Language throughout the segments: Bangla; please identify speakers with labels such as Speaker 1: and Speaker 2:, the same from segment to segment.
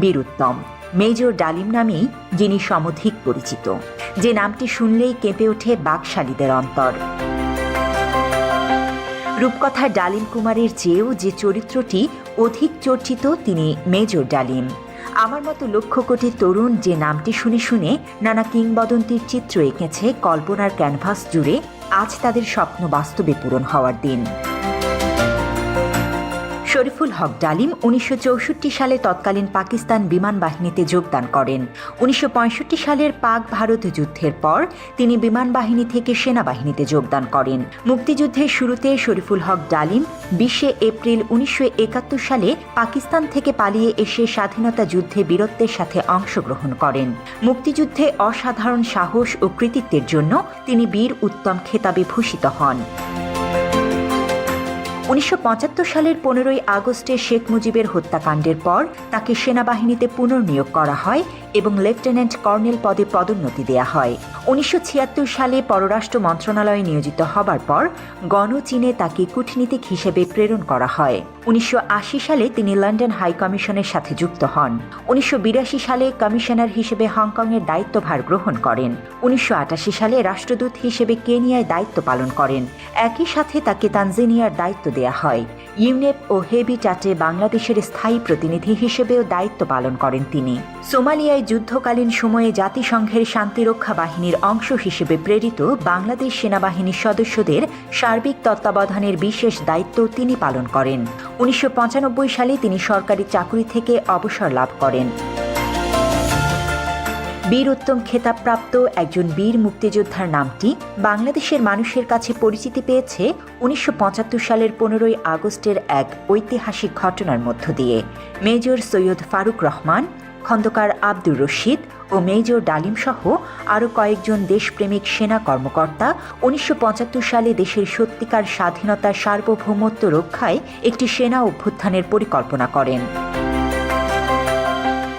Speaker 1: বীরুত্তম। মেজর ডালিম নামেই যিনি সমধিক পরিচিত। যে নামটি শুনলেই কেঁপে ওঠে বাকশালীদের অন্তর। রূপকথার ডালিম কুমারের চেয়েও যে চরিত্রটি অধিক চর্চিত তিনি মেজর ডালিম। আমার মতো লক্ষ কোটি তরুণ যে নামটি শুনে শুনে নানা কিংবদন্তির চিত্র এঁকেছে কল্পনার ক্যানভাস জুড়ে, আজ তাদের স্বপ্ন বাস্তবে পূরণ হওয়ার দিন। শরীফুল হক ডালিম উনিশশো চৌষট্টি সালে তৎকালীন পাকিস্তান বিমান বাহিনীতে যোগদান করেন। উনিশশো পঁয়ষট্টি সালের পাক ভারত যুদ্ধের পর তিনি বিমান বাহিনী থেকে সেনাবাহিনীতে যোগদান করেন। মুক্তিযুদ্ধের শুরুতে শরীফুল হক ডালিম বিশে এপ্রিল উনিশশো একাত্তর সালে পাকিস্তান থেকে পালিয়ে এসে স্বাধীনতা যুদ্ধে বীরত্বের সাথে অংশগ্রহণ করেন। মুক্তিযুদ্ধে অসাধারণ সাহস ও কৃতিত্বের জন্য তিনি বীর উত্তম খেতাবে ভূষিত হন। উনিশশো পঁচাত্তর সালের পনেরোই আগস্টে শেখ মুজিবের হত্যাকাণ্ডের পর তাকে সেনাবাহিনীতে পুনর্নিয়োগ করা হয় এবং লেফটেন্যান্ট কর্নেল পদে পদোন্নতি দেয়া হয়। উনিশশো ছিয়াত্তর সালে পররাষ্ট্র মন্ত্রণালয়ে নিয়োজিত হবার পর গণচীনে তাকে কূটনীতিক হিসেবে প্রেরণ করা হয়। উনিশশো আশি সালে তিনি লন্ডন হাই কমিশনের সাথে যুক্ত হন। উনিশশো বিরাশি সালে কমিশনার হিসেবে হংকংয়ের দায়িত্বভার গ্রহণ করেন। উনিশশো আটাশি সালে রাষ্ট্রদূত হিসেবে কেনিয়ায় দায়িত্ব পালন করেন। একই সাথে তাকে তানজেনিয়ার দায়িত্ব দেয়া হয়। ইউনেপ ও হেবিটাটে বাংলাদেশের স্থায়ী প্রতিনিধি হিসেবেও দায়িত্ব পালন করেন তিনি। সোমালিয়ায় যুদ্ধকালীন সময়ে জাতিসংঘের শান্তিরক্ষা বাহিনীর অংশ হিসেবে প্রেরিত বাংলাদেশ সেনাবাহিনীর সদস্যদের সার্বিক তত্ত্বাবধানের বিশেষ দায়িত্ব তিনি পালন করেন। উনিশশো পঁচানব্বই সালে তিনি সরকারি চাকুরি থেকে অবসর লাভ করেন। বীর উত্তম খেতাবপ্রাপ্ত একজন বীর মুক্তিযোদ্ধার নামটি বাংলাদেশের মানুষের কাছে পরিচিতি পেয়েছে উনিশশো পঁচাত্তর সালের পনেরোই আগস্টের এক ঐতিহাসিক ঘটনার মধ্য দিয়ে। মেজর সৈয়দ ফারুক রহমান, খন্দকার আব্দুর রশিদ ও মেজর ডালিম সহ আরও কয়েকজন দেশপ্রেমিক সেনা কর্মকর্তা উনিশশো পঁচাত্তর সালে দেশের সত্যিকার স্বাধীনতার সার্বভৌমত্ব রক্ষায় একটি সেনা অভ্যুত্থানের পরিকল্পনা করেন।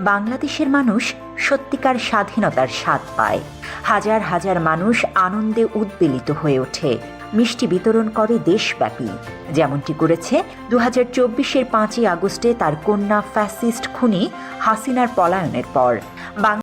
Speaker 1: বাংলাদেশের মানুষ সত্যিকার স্বাধীনতার স্বাদ পায়। হাজার হাজার মানুষ আনন্দে উদ্বেলিত হয়ে ওঠে। মিষ্টি বিতরণ করে দেশব্যাপী। যেমনটি করেছে দু হাজার চব্বিশের পাঁচই আগস্টে তার কন্যা ফ্যাসিস্ট খুনি হাসিনার পলায়নের পর।